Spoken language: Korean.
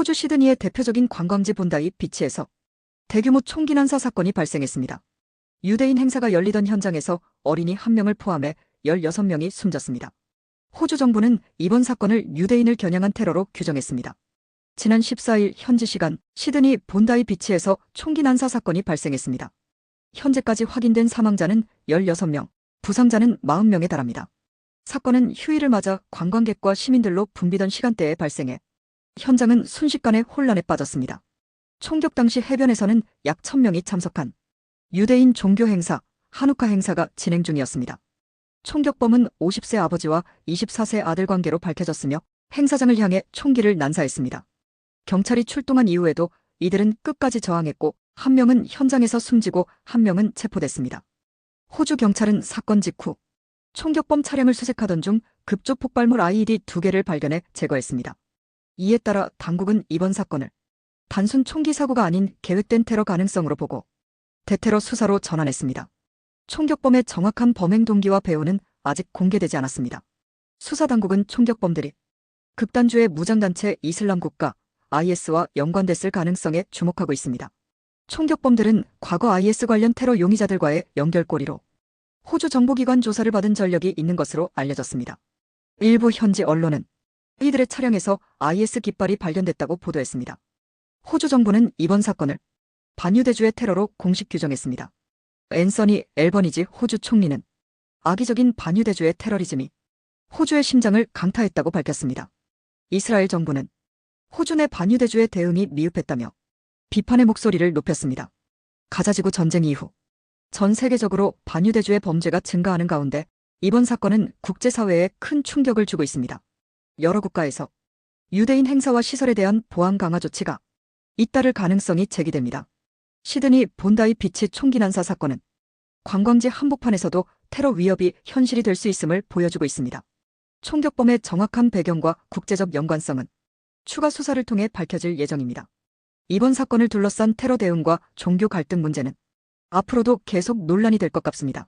호주 시드니의 대표적인 관광지 본다이 비치에서 대규모 총기 난사 사건이 발생했습니다. 유대인 행사가 열리던 현장에서 어린이 한 명을 포함해 16명이 숨졌습니다. 호주 정부는 이번 사건을 유대인을 겨냥한 테러로 규정했습니다. 지난 14일 현지 시간 시드니 본다이 비치에서 총기 난사 사건이 발생했습니다. 현재까지 확인된 사망자는 16명, 부상자는 40명에 달합니다. 사건은 휴일을 맞아 관광객과 시민들로 붐비던 시간대에 발생해 현장은 순식간에 혼란에 빠졌습니다. 총격 당시 해변에서는 약 1000명이 참석한 유대인 종교 행사, 하누카 행사가 진행 중이었습니다. 총격범은 50세 아버지와 24세 아들 관계로 밝혀졌으며 행사장을 향해 총기를 난사했습니다. 경찰이 출동한 이후에도 이들은 끝까지 저항했고 한 명은 현장에서 숨지고 한 명은 체포됐습니다. 호주 경찰은 사건 직후 총격범 차량을 수색하던 중 급조 폭발물 IED 두 개를 발견해 제거했습니다. 이에 따라 당국은 이번 사건을 단순 총기 사고가 아닌 계획된 테러 가능성으로 보고 대테러 수사로 전환했습니다. 총격범의 정확한 범행 동기와 배후는 아직 공개되지 않았습니다. 수사 당국은 총격범들이 극단주의 무장단체 이슬람 국가 IS와 연관됐을 가능성에 주목하고 있습니다. 총격범들은 과거 IS 관련 테러 용의자들과의 연결고리로 호주 정보기관 조사를 받은 전력이 있는 것으로 알려졌습니다. 일부 현지 언론은 이들의 차량에서 IS 깃발이 발견됐다고 보도했습니다. 호주 정부는 이번 사건을 반유대주의 테러로 공식 규정했습니다. 앤서니 앨버니지 호주 총리는 악의적인 반유대주의 테러리즘이 호주의 심장을 강타했다고 밝혔습니다. 이스라엘 정부는 호주 내 반유대주의 대응이 미흡했다며 비판의 목소리를 높였습니다. 가자지구 전쟁 이후 전 세계적으로 반유대주의 범죄가 증가하는 가운데 이번 사건은 국제사회에 큰 충격을 주고 있습니다. 여러 국가에서 유대인 행사와 시설에 대한 보안 강화 조치가 잇따를 가능성이 제기됩니다. 시드니 본다이 비치 총기 난사 사건은 관광지 한복판에서도 테러 위협이 현실이 될 수 있음을 보여주고 있습니다. 총격범의 정확한 배경과 국제적 연관성은 추가 수사를 통해 밝혀질 예정입니다. 이번 사건을 둘러싼 테러 대응과 종교 갈등 문제는 앞으로도 계속 논란이 될 것 같습니다.